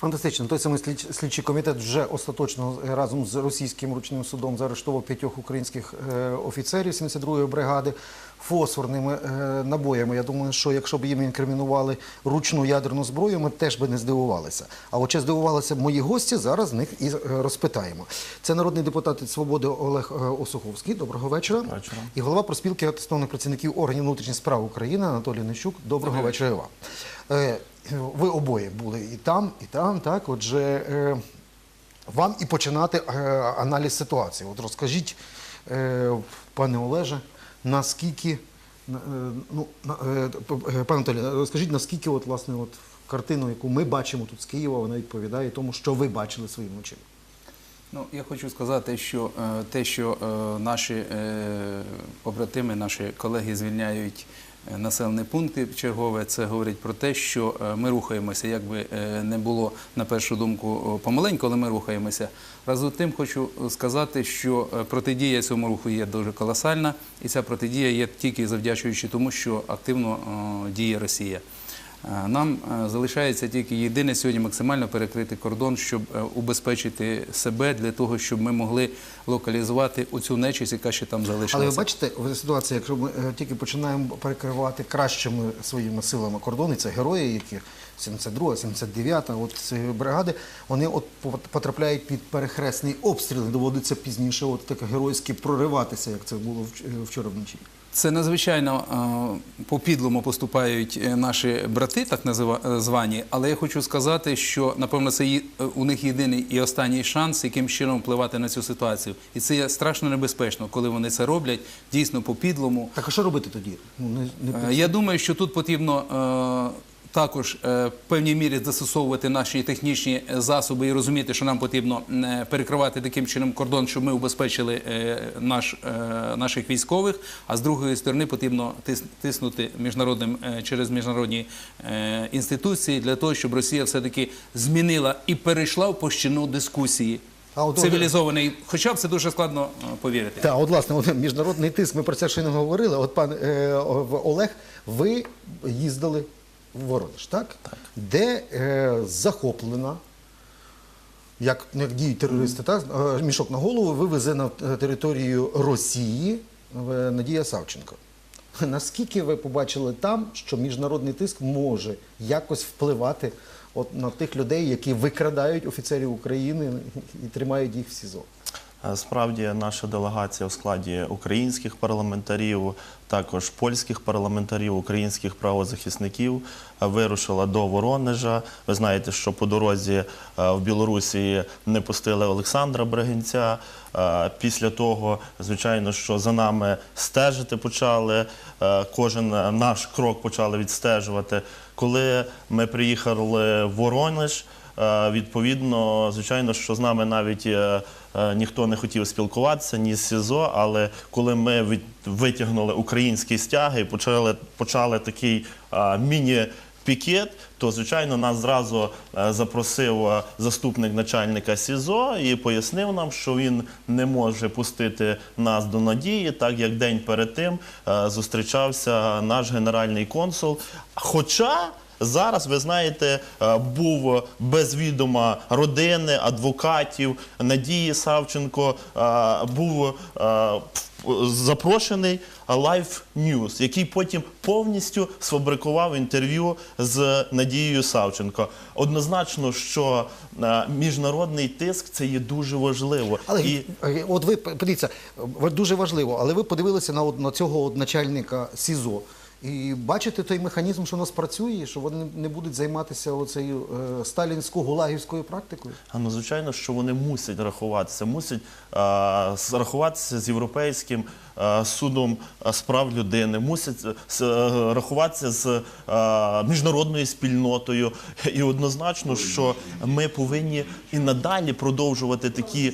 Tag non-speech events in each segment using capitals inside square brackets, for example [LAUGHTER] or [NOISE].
Фантастично. Той самий слідч- слідчий комітет вже остаточно разом з російським ручним судом заарештував п'ятьох українських е, офіцерів 72-ї бригади фосфорними е, набоями. Я думаю, що якщо б їм інкримінували ручну ядерну зброю, ми теж би не здивувалися. А от чи здивувалися мої гості, зараз них і е, розпитаємо. Це народний депутат від свободи Олег Осуховський. Доброго вечора. Вечора. І голова проспілки атестованих працівників органів внутрішніх справ України Анатолій Нещук. Доброго вечора вам. Ви обоє були і там, і там. Так, отже, е, вам і починати е, аналіз ситуації. От розкажіть, е, пане Олеже, наскільки ну, пане Анатолій, розкажіть, наскільки от, власне, от картину, яку ми бачимо тут з Києва, вона відповідає тому, що ви бачили своїми очима. Ну, я хочу сказати, що те, що наші побратими, наші колеги звільняють населені пункти чергове, це говорить про те, що е, ми рухаємося, як би е, не було на першу думку е, помаленьку, але ми рухаємося. Разом з тим хочу сказати, що е, протидія цьому руху є дуже колосальна, і ця протидія є тільки завдячуючи тому, що активно е, діє Росія. Е, Нам е, залишається тільки єдине сьогодні максимально перекрити кордон, щоб е, убезпечити себе для того, щоб ми могли локалізувати оцю нечисть, яка ще там залишилася. Але ви бачите, в ситуації, якщо ми тільки починаємо перекривати кращими своїми силами кордони, це герої, які 72, 79 от ці бригади, вони от по- потрапляють під перехресний обстріл, доводиться пізніше от так геройськи прориватися, як це було вчора вночі. Це надзвичайно е, по-підлому поступають е, наші брати, так е, звані. Але я хочу сказати, що напевно це у них єдиний і останній шанс, яким чином впливати на цю ситуацію. І це є страшно небезпечно, коли вони це роблять дійсно по-підлому. Так а що робити тоді? Ну, не, не... Я думаю, що тут потрібно також е, в певній мірі застосовувати наші технічні е, засоби і розуміти, що нам потрібно е, перекривати таким чином кордон, щоб ми убезпечили наш, наших військових. А з другої сторони потрібно тис- тиснути міжнародним через міжнародні інституції для того, щоб Росія все-таки змінила і перейшла в площину дискусії. А от- Цивілізований, хоча б це дуже складно повірити. Так, от власне, от, міжнародний тиск, ми про це ще не говорили. От пан е, Олег, ви їздили Воронеж, так? так. Де е, захоплена, як, ну, як діють терористи, так? Е, мішок на голову вивезена на територію Росії е, Надія Савченко. Наскільки ви побачили там, що міжнародний тиск може якось впливати от, на тих людей, які викрадають офіцерів України і тримають їх в СІЗО? Е, Справді наша делегація у складі українських парламентарів, також польських парламентарів, українських правозахисників е, вирушила до Воронежа. Ви знаєте, що по дорозі е, в Білорусі не пустили Олександра Брагинця. Е, Після того, звичайно, що за нами стежити почали. Кожен наш крок почали відстежувати. Коли ми приїхали в Воронеж. Е, Відповідно, звичайно, що з нами навіть е, е, ніхто не хотів спілкуватися, ні з СІЗО, але коли ми витягнули українські стяги і почали, почали такий е, міні-пікет, то звичайно нас зразу запросив заступник начальника СІЗО і пояснив нам, що він не може пустити нас до надії, так як день перед тим зустрічався наш генеральний консул. Хоча Зараз ви знаєте, е, був без відома родини, адвокатів Надії Савченко, е, був е, запрошений Life News, який потім повністю сфабрикував інтерв'ю з Надією Савченко. Однозначно, що міжнародний тиск це є дуже важливо. Але І от ви подивіться, дуже важливо, але ви подивилися на, на цього начальника СІЗО. І бачите той механізм, що у нас працює, що вони не будуть займатися оцею е, сталінсько-гулагівською практикою. А ну звичайно, що вони мусять рахуватися, мусять з- рахуватися з європейським судом а, з прав людини, мусять е, е, рахуватися з міжнародною спільнотою. [LAUGHS] І однозначно, що ми повинні і надалі продовжувати такі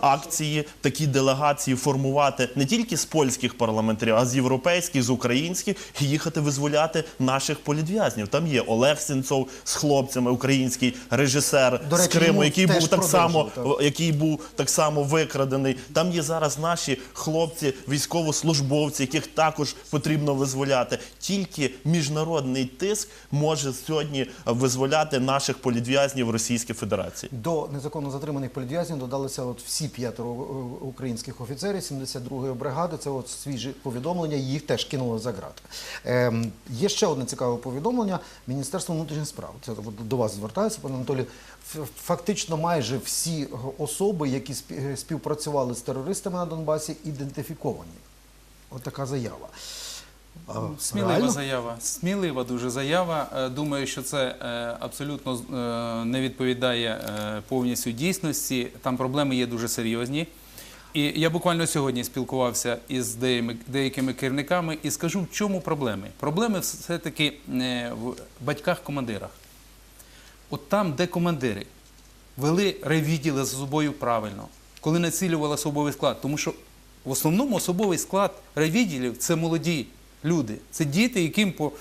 акції, такі делегації формувати не тільки з польських парламентарів, а з європейських, з українських, і їхати визволяти наших політв'язнів. Там є Олег Сенцов з хлопцями, український режисер До з речі, Криму, який був так само, який був так само викрадений. Там є зараз наші хлопці, військовослужбовці, яких також потрібно визволяти. Тільки міжнародний тиск може сьогодні визволяти наших політв'язнів в Російській Федерації. До незаконно затриманих політв'язнів додалися от всі п'ятеро е, українських офіцерів 72-ї бригади. Це от свіжі повідомлення. Їх теж кинули за грати. Ем, є ще одне цікаве повідомлення. Міністерство внутрішніх справ. Це до вас звертається, пане Анатолій. Фактично, майже всі особи, які е, співпрацювали з терористами на Донбасі, ідентифіковані. От така заява. Смілива реально? заява. Смілива дуже заява. Е, Думаю, що це е, абсолютно е, не відповідає повністю дійсності. Там проблеми є дуже серйозні. І я буквально сьогодні спілкувався із деякими, керівниками і скажу, в чому проблеми. Проблеми все-таки в батьках-командирах. От там, де командири вели райвідділи за собою правильно, коли націлювали особовий склад. Тому що в основному особовий склад райвідділів це молоді люди, це діти, яким по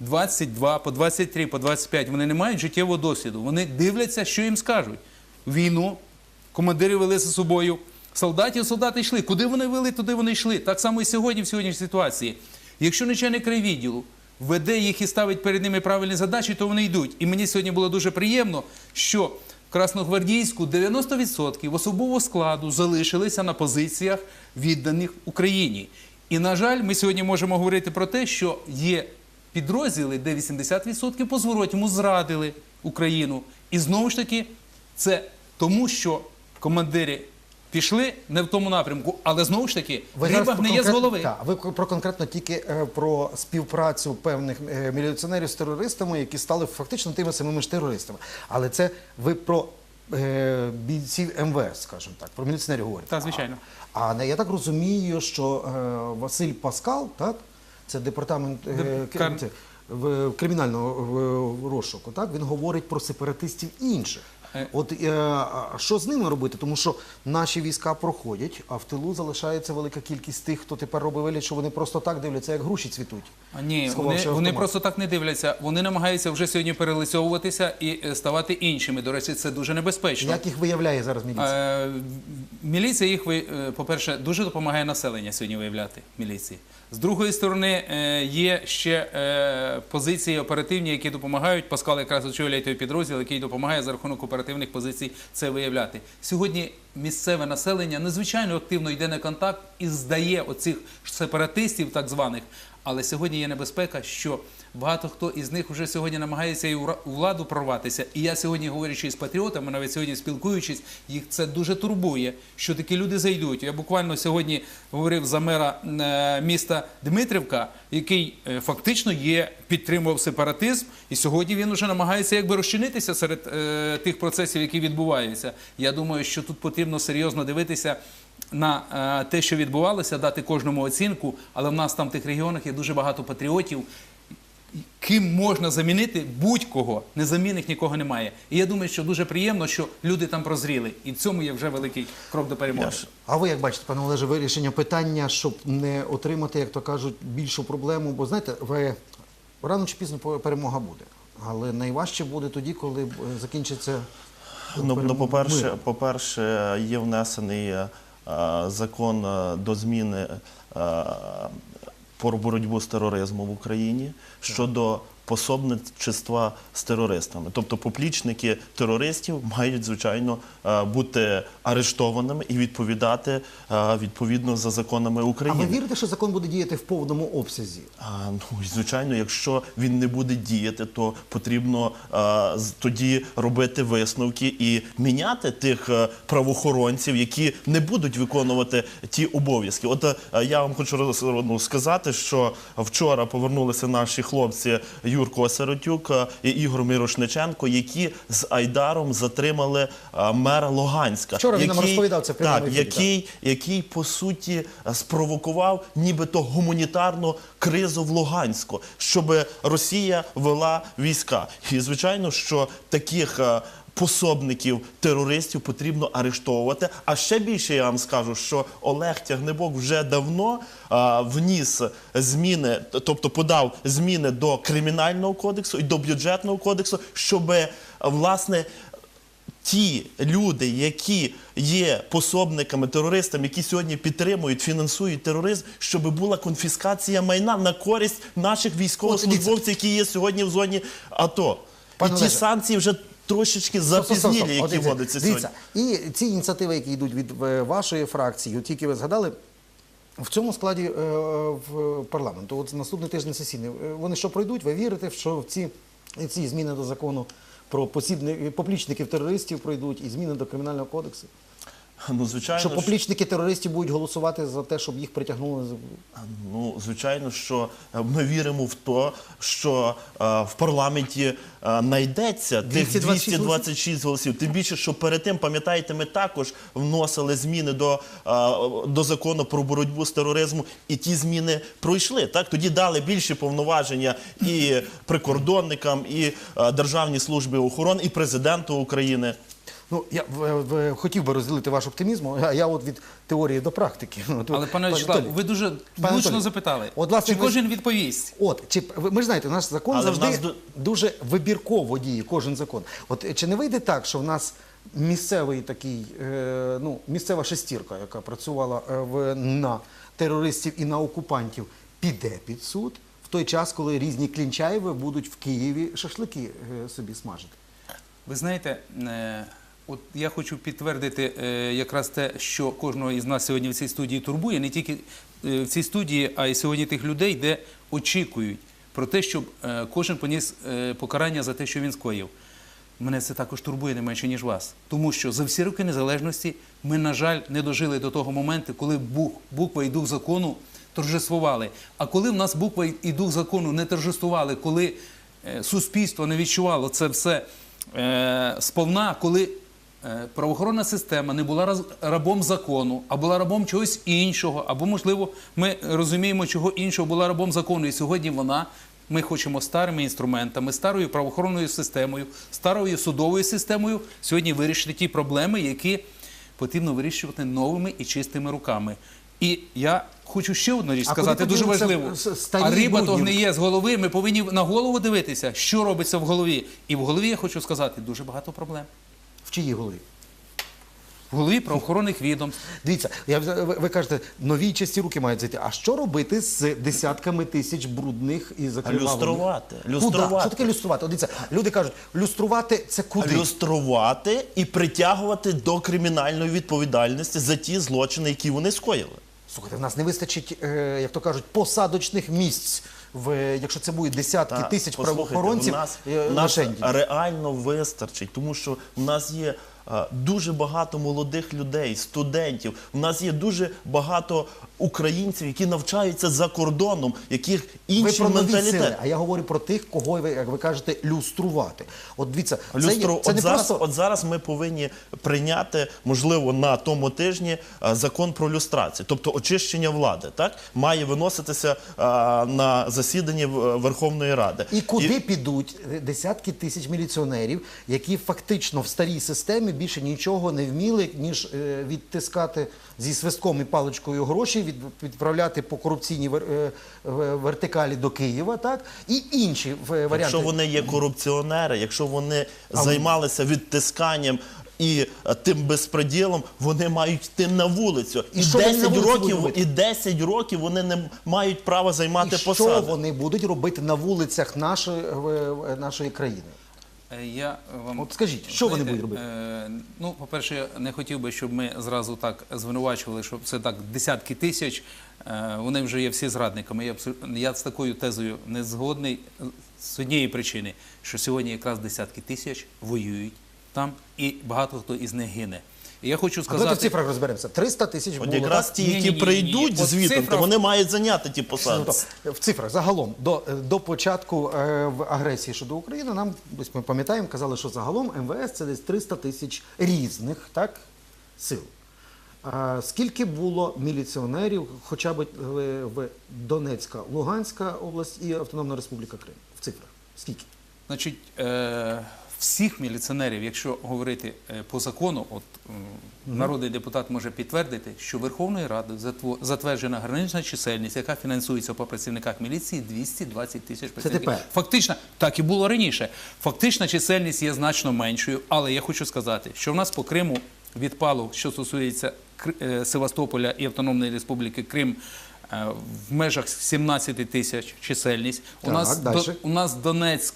22, по 23, по 25 вони не мають життєвого досвіду. Вони дивляться, що їм скажуть. Війну командири вели за собою солдатів, солдати йшли. Куди вони вели, туди вони йшли. Так само і сьогодні, в сьогоднішній ситуації. Якщо начальник райвідділу веде їх і ставить перед ними правильні задачі, то вони йдуть. І мені сьогодні було дуже приємно, що Красногвардійську 90% особового складу залишилися на позиціях, відданих Україні. І, на жаль, ми сьогодні можемо говорити про те, що є підрозділи, де 80% по зворотньому зрадили Україну. І знову ж таки, це тому, що командири пішли не в тому напрямку, але знову ж таки, риба про гниє з голови. Так, ви про конкретно тільки е, про співпрацю певних е, міліціонерів з терористами, які стали фактично тими самими ж терористами. Але це ви про е, бійців МВС, скажімо так, про міліціонерів говорите. Так, звичайно. А, а я так розумію, що е, Василь Паскал, так, це департамент е, Деп- к- це, в, кримінального в, розшуку, так, він говорить про сепаратистів інших. Е. От е, що з ними робити? Тому що наші війська проходять, а в тилу залишається велика кількість тих, хто тепер робить вигляд, що вони просто так дивляться, як груші цвітуть. А ні, вони, вони просто так не дивляться. Вони намагаються вже сьогодні перелицьовуватися і е, ставати іншими. До речі, це дуже небезпечно. Як їх виявляє зараз міліція? Е, Міліція їх, е, по-перше, дуже допомагає населення сьогодні виявляти міліції. З другої сторони, є ще позиції оперативні, які допомагають. Паскал якраз очолює той підрозділ, який допомагає за рахунок оперативних позицій це виявляти. Сьогодні місцеве населення надзвичайно активно йде на контакт і здає оцих сепаратистів, так званих. Але сьогодні є небезпека, що багато хто із них вже сьогодні намагається і у владу прорватися. І я сьогодні, говорячи з патріотами, навіть сьогодні спілкуючись, їх це дуже турбує, що такі люди зайдуть. Я буквально сьогодні говорив за мера е, міста Дмитрівка, який е, фактично є підтримував сепаратизм, і сьогодні він вже намагається якби розчинитися серед е, тих процесів, які відбуваються. Я думаю, що тут потрібно серйозно дивитися на е, те, що відбувалося, дати кожному оцінку, але в нас там в тих регіонах є дуже багато патріотів. Ким можна замінити будь-кого, незамінних нікого немає. І я думаю, що дуже приємно, що люди там прозріли, і в цьому є вже великий крок до перемоги. Я ж- А ви як бачите, пане Олеже, вирішення питання, щоб не отримати, як то кажуть, більшу проблему? Бо знаєте, ви рано чи пізно перемога буде. Але найважче буде тоді, коли е, закінчиться. Ну, перем- ну по-перше, по-перше, є внесений е, закон е, до зміни е, про боротьбу з тероризмом в Україні щодо пособничества з терористами. Тобто поплічники терористів мають, звичайно, е, бути арештованими і відповідати е, відповідно за законами А України. ви вірите, що закон буде діяти в повному обсязі? А, ну, звичайно, якщо він не буде діяти, то потрібно а, тоді робити висновки і міняти тих е, правоохоронців, які не будуть виконувати ті обов'язки. От е, я вам хочу роз- ну, сказати, що вчора повернулися наші хлопці Юрко Сиротюк е, і Ігор Мирошниченко, які з Айдаром затримали е, мера Луганська. Вчора він нам розповідав це так, ефірі, який який, який по суті е, спровокував нібито гуманітарну кризу в Луганську, щоб Росія вела війська. І звичайно, що таких. Е, Пособників терористів потрібно арештовувати. А ще більше я вам скажу, що Олег Тягнебок вже давно а, вніс зміни, тобто подав зміни до кримінального кодексу і до бюджетного кодексу, щоб власне ті люди, які є пособниками терористам, які сьогодні підтримують, фінансують тероризм, щоб була конфіскація майна на користь наших військовослужбовців, які є сьогодні в зоні АТО. Пане І ті Олеже. санкції вже трошечки запізнілі, які водяться сьогодні. І ці ініціативи, які йдуть від е, вашої фракції, от тільки ви згадали, в цьому складі е, в парламенту, от наступний тиждень сесійний, е, вони що пройдуть? Ви вірите, що ці, ці зміни до закону про посібни, поплічників терористів пройдуть і зміни до кримінального кодексу? Ну, звичайно, Що поплічники терористів будуть голосувати за те, щоб їх притягнули Ну, звичайно, що е, ми віримо в те, що е, в парламенті е, знайдеться тих 226 226 голосів. Тим більше, що перед тим, пам'ятаєте, ми також вносили зміни до, е, до закону про боротьбу з тероризмом, і ті зміни пройшли. Так тоді дали більші повноваження і прикордонникам, і е, Державній службі охорони, і президенту України. Ну, я в, в, хотів би розділити ваш оптимізм, а я от від теорії до практики. [LAUGHS] Але пане Вячеслав, ви дуже влучно запитали. от, власне, Чи кожен відповість? От, чи ви ми ж знаєте, наш закон Але завжди нас дуже вибірково діє кожен закон. От е, чи не вийде так, що в нас місцевий такий, е, ну, місцева шестірка, яка працювала е, в, на терористів і на окупантів, піде під суд в той час, коли різні клінчаєви будуть в Києві шашлики е, собі смажити? Ви знаєте, е, от я хочу підтвердити е, якраз те, що кожного із нас сьогодні в цій студії турбує, не тільки е, в цій студії, а й сьогодні тих людей, де очікують про те, щоб е, кожен поніс покарання за те, що він скоїв. Мене це також турбує не менше, ніж вас. Тому що за всі роки незалежності ми, на жаль, не дожили до того моменту, коли буква і дух закону торжествували. А коли в нас буква і дух закону не торжествували, коли суспільство не відчувало це все сповна, коли правоохоронна система не була рабом закону, а була рабом чогось іншого, або, можливо, ми розуміємо, чого іншого була рабом закону. І сьогодні вона, ми хочемо старими інструментами, старою правоохоронною системою, старою судовою системою сьогодні вирішити ті проблеми, які потрібно вирішувати новими і чистими руками. І я хочу ще одну річ А сказати, дуже важливо. А риба то гниє з голови. Ми повинні на голову дивитися, що робиться в голові. І в голові я хочу сказати дуже багато проблем. В чиїй голові? Голові правоохоронних відомств. Дивіться, я, ви, ви кажете, нові чисті руки мають зайти. А що робити з десятками тисяч брудних і закривавлених? Люструвати. Куда? Люструвати. Що таке люструвати? От дивіться, люди кажуть, люструвати це куди? люструвати і притягувати до кримінальної відповідальності за ті злочини, які вони скоїли. Слухайте, в нас не вистачить, е, як то кажуть, посадочних місць. В, якщо це буде десятки Та, тисяч послухайте, правоохоронців у нас, е, у на нас шенді. реально вистачить, тому що в нас є е, дуже багато молодих людей, студентів. У нас є дуже багато українців, які навчаються за кордоном, яких Ви інший про нові менталітет. сили, а я говорю про тих, кого ви, як ви кажете, люструвати. От дивіться, це, є- Люстру... це от, не зараз, просто от зараз ми повинні прийняти, можливо, на тому тижні е, закон про люстрацію, тобто очищення влади. Так має виноситися е, на засіданні в- Верховної Ради. І куди підуть десятки тисяч міліціонерів, які фактично в старій системі більше нічого не вміли, ніж е, відтискати зі свистком і паличкою гроші, від, відправляти по корупційній е, вертикалі до Києва, так і інші в- варіанти. Якщо вони є корупціонери, якщо вони займалися відтисканням. І е, тим безпреділом вони мають йти на вулицю. І І, що вони на 10 років, і 10 років вони не мають права займати і що вони будуть робити на вулицях нашої, нашої країни? Е, Я вам От скажіть, що вони будуть робити? е, Ну, по-перше, я не хотів би, щоб ми зразу так звинувачували, що це так десятки тисяч. Е, Вони вже є всі зрадниками. Я, я з такою тезою не згодний з однієї причини, що сьогодні якраз десятки тисяч воюють там, і багато хто із них гине. І я хочу А давайте в цифрах розберемося. 300 тисяч От якраз ті, які прийдуть звітом, то вони мають зайняти ті посади. Ну, в цифрах загалом до, до початку е, агресії щодо України нам ось ми пам'ятаємо, казали, що загалом МВС це десь 300 тисяч різних так, сил. А скільки було міліціонерів, хоча б в, в Донецька, Луганська область і Автономна Республіка Крим? В цифрах? Скільки? Значить, е, всіх міліціонерів, якщо говорити е, по закону, от народний депутат може підтвердити, що Верховною Радою затверджена гранична чисельність, яка фінансується по працівниках міліції 220 тисяч працівників. Фактично, так і було раніше. Фактична чисельність є значно меншою, але я хочу сказати, що в нас по Криму відпало, що стосується е, Севастополя і Автономної Республіки Крим. е, В межах 17 тисяч чисельність. У нас, дальше. у нас Донецьк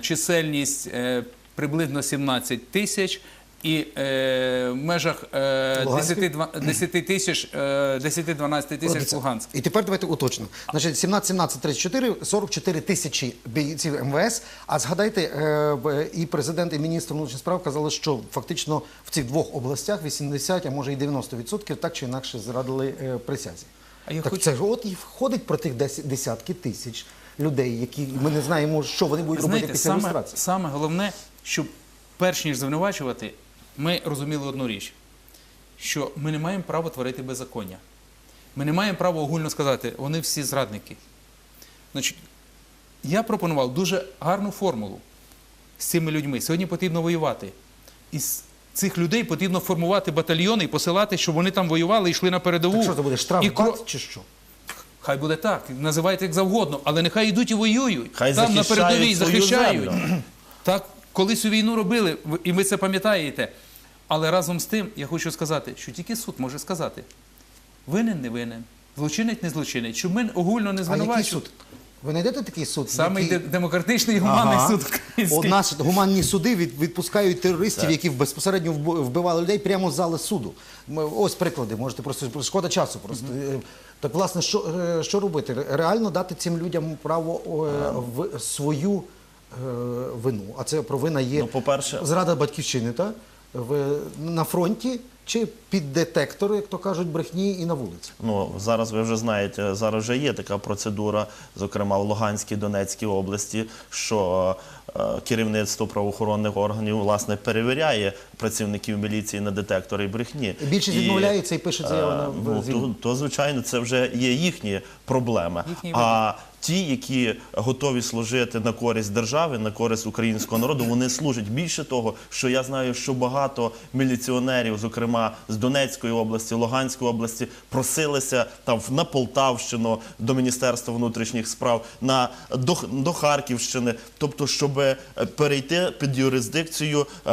чисельність е, приблизно 17 тисяч. І е, в межах е, Луганський? 10-12 тисяч, е, 10-12 тисяч Луганськ. І тепер давайте уточнимо. Значить, 17, 17, 34, 44 тисячі бійців МВС. А згадайте, е, і президент, і міністр внутрішніх справ казали, що фактично в цих двох областях 80, а може і 90% так чи інакше зрадили е, присязі. А я так хочу- це ж от і входить про тих дес- десятки тисяч людей, які ми не знаємо, що вони будуть робити Знаєте, після саме, реєстрації. саме головне, щоб перш ніж звинувачувати, ми розуміли одну річ, що ми не маємо права творити беззаконня. Ми не маємо права огульно сказати, вони всі зрадники. Значить, я пропонував дуже гарну формулу з цими людьми. Сьогодні потрібно воювати. Із цих людей потрібно формувати батальйони і посилати, щоб вони там воювали і йшли на передову. Так що це буде штраф І бат чи що? Хай буде так, називайте як завгодно, але нехай йдуть і воюють. Хай там на захищають передовій свою захищають. землю. [CLEARS THROAT] Так, колись у війну робили, і ви це пам'ятаєте. Але разом з тим я хочу сказати, що тільки суд може сказати: винен, не винен, злочинець, не злочинець, щоб ми огульно не суд? Ви знайдете такий суд? Саме який- де- демократичний і гуманний Ага. суд У український. нас гуманні суди від, відпускають терористів, які безпосередньо вб- вбивали людей прямо з зали суду. Ми- Ось приклади, можете просто шкода часу. Просто Е, так, власне, що, е, що робити? Ре- Реально дати цим людям право е, в свою е, вину. А це провина є Ну, по-перше- зрада батьківщини, та в на фронті чи під детектори, як то кажуть, брехні і на вулиці. Ну зараз ви вже знаєте, зараз вже є така процедура, зокрема в Луганській Донецькій області, що е, керівництво правоохоронних органів власне перевіряє працівників міліції на детектори брехні. І більшість відмовляється і пише заяву на е, ну, то, то звичайно це вже є їхні проблеми. Їхній а ті, які готові служити на користь держави, на користь українського народу, вони служать. Більше того, що я знаю, що багато міліціонерів, зокрема з Донецької області, Луганської області, просилися там на Полтавщину до Міністерства внутрішніх справ, на до, до Харківщини, тобто, щоб е, перейти під юрисдикцію е,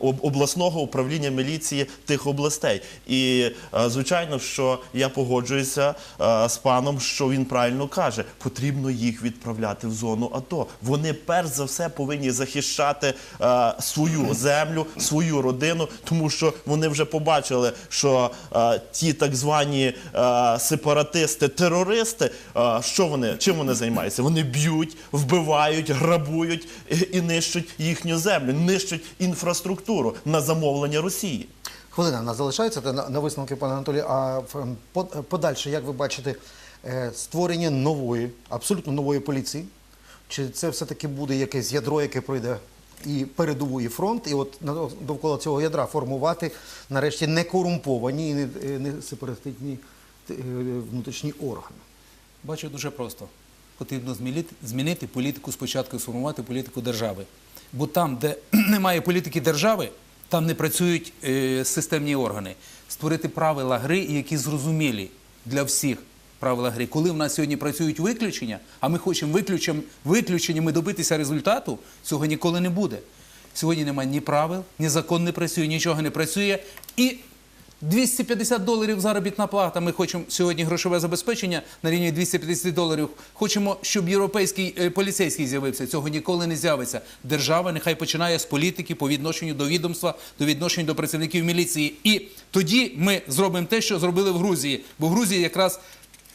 обласного управління міліції тих областей. І е, звичайно, що я погоджуюся е, з паном, що він правильно каже, потрібно їх відправляти в зону АТО. Вони перш за все повинні захищати е, свою землю, свою родину, тому що вони вже побачили, що е, ті так звані е, сепаратисти, терористи, е, що вони чим вони займаються? Вони б'ють, вбивають, грабують і, нищать їхню землю, нищать інфраструктуру на замовлення Росії. Хвилина в нас залишається на, на висновки, пане Анатолій. А ем, подальше, як ви бачите, створення нової, абсолютно нової поліції? Чи це все-таки буде якесь ядро, яке пройде і передову, і фронт, і от довкола цього ядра формувати нарешті не корумповані і не, е, не сепаратистні е, внутрішні органи? Бачу дуже просто. Потрібно змінити, політику спочатку сформувати політику держави. Бо там, де [CLEARS THROAT] немає політики держави, там не працюють е, системні органи. Створити правила гри, які зрозумілі для всіх правила гри. Коли в нас сьогодні працюють виключення, а ми хочемо виключенням, виключеннями добитися результату, цього ніколи не буде. Сьогодні немає ні правил, ні закон не працює, нічого не працює. І 250 доларів заробітна плата. Ми хочемо сьогодні грошове забезпечення на рівні 250 доларів. Хочемо, щоб європейський е, поліцейський з'явився. Цього ніколи не з'явиться. Держава нехай починає з політики по відношенню до відомства, до відношення до працівників міліції. І тоді ми зробимо те, що зробили в Грузії. Бо в Грузії якраз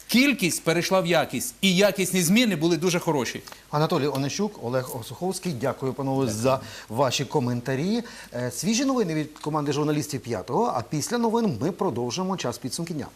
кількість перейшла в якість, і якісні зміни були дуже хороші. Анатолій Онищук, Олег Осуховський. Дякую, панове, за ваші коментарі. Е, Свіжі новини від команди журналістів п'ятого. А після новин ми продовжимо час підсумки дня.